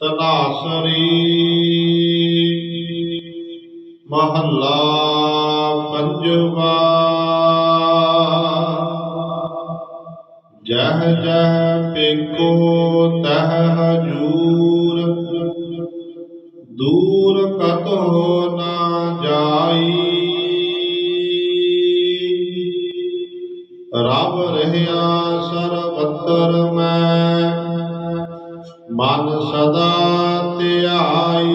ਤਨਾਸਰੀ ਮਹੱਲਾ ਪੰਜਵਾ। ਜਹ ਜਹ ਪੇਕੋ ਤਹ ਹਜੂਰ, ਦੂਰ ਕਤੋ ਨਾ ਜਾਈ। ਰਬ ਰਹਿਆ ਸਰਬਤਰ ਮੈਂ ਮਨ ਸਦਾ ਧਿਆਈ।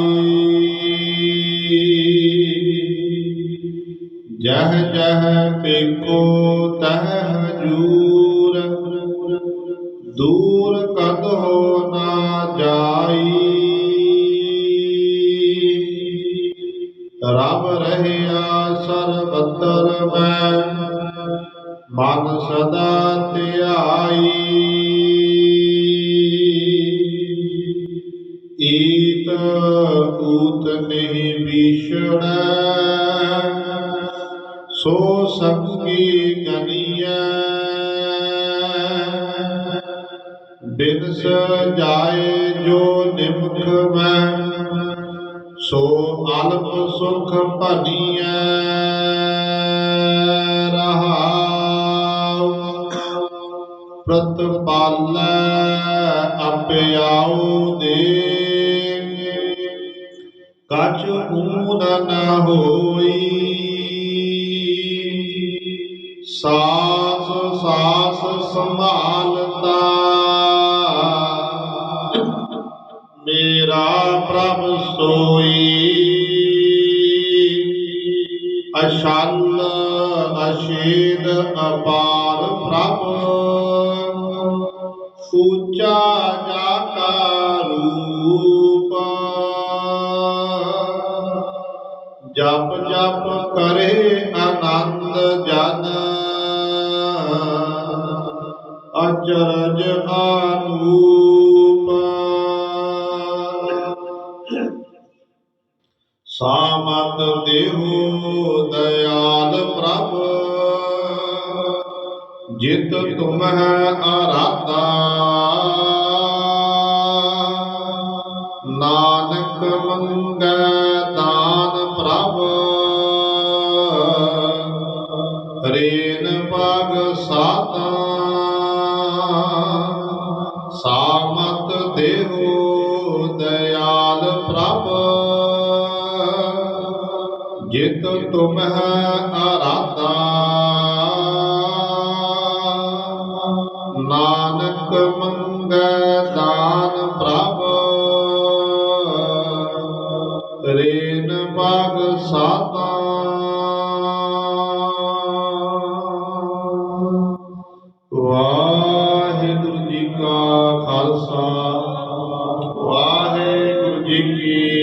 ਜਹ ਜਹ ਪੇਕੋ ਤਹ ਹਜੂਰ, ਦੂਰ ਕਦੋ ਨਾ ਜਾਈ। ਰਬ ਰਹਿਆ ਸਰਬਤਰ ਮੈਂ, ਮਨ ਸਦਾ ਧਿਆਈ। ਈਤ ਊਤ ਨਹੀਂ ਵਿਛੜੈ। ਸੋ ਸੰਗੀ ਗਨੀਐ। ਬਿਨ ਜਾਏ ਜੋ ਨਿਮਖ ਮੈਂ, ਸੋ ਅਲਪ ਸੁਖ ਭਨੀਐ। ਰਹਾਉ, ਪ੍ਰਤਪਾਲੈ ਆਪਿਆਉ ਦੇ ਕਛ ਊਨ ਨ ਹੋਈ। ਸਾਸ ਸਾਸ ਸੰਭਾਲਤਾ। ਮੇਰਾ ਪ੍ਰਭ ਸੋਈ। ਅਸ਼ਲ ਅਸ਼ੇਦ, ਅਪਾਰ ਪ੍ਰਭ। ਉੱਚਾ ਜਾ ਕਾ ਰੂਪ। ਜਪ ਜਪ ਕਰੇ ਆਨੰਦ ਜਨ। ਅਚਰਜ ਅਨੂਪ ਸਾਮਤ ਦੇਹੋ ਦਇਆਲ ਪ੍ਰਭ। ਜਿਤ ਤੁਮਹਿ ਆਰਾਧਾ। ਨਾ ਦੇਹੋ ਦਇਆਲ ਪ੍ਰਭ। ਜਿਤ ਤੁਮਹਿ ਆਰਾਧਾ ਨਾਨਕ ਮੰਗੈ ਦਾਨ ਪ੍ਰਭ। ਰੇਨ ਬਾਗ ਸਾਤਾ ਵਾਹਿਗੁਰੂ ਜੀ ਕਾ ਖਾਲਸਾ। You.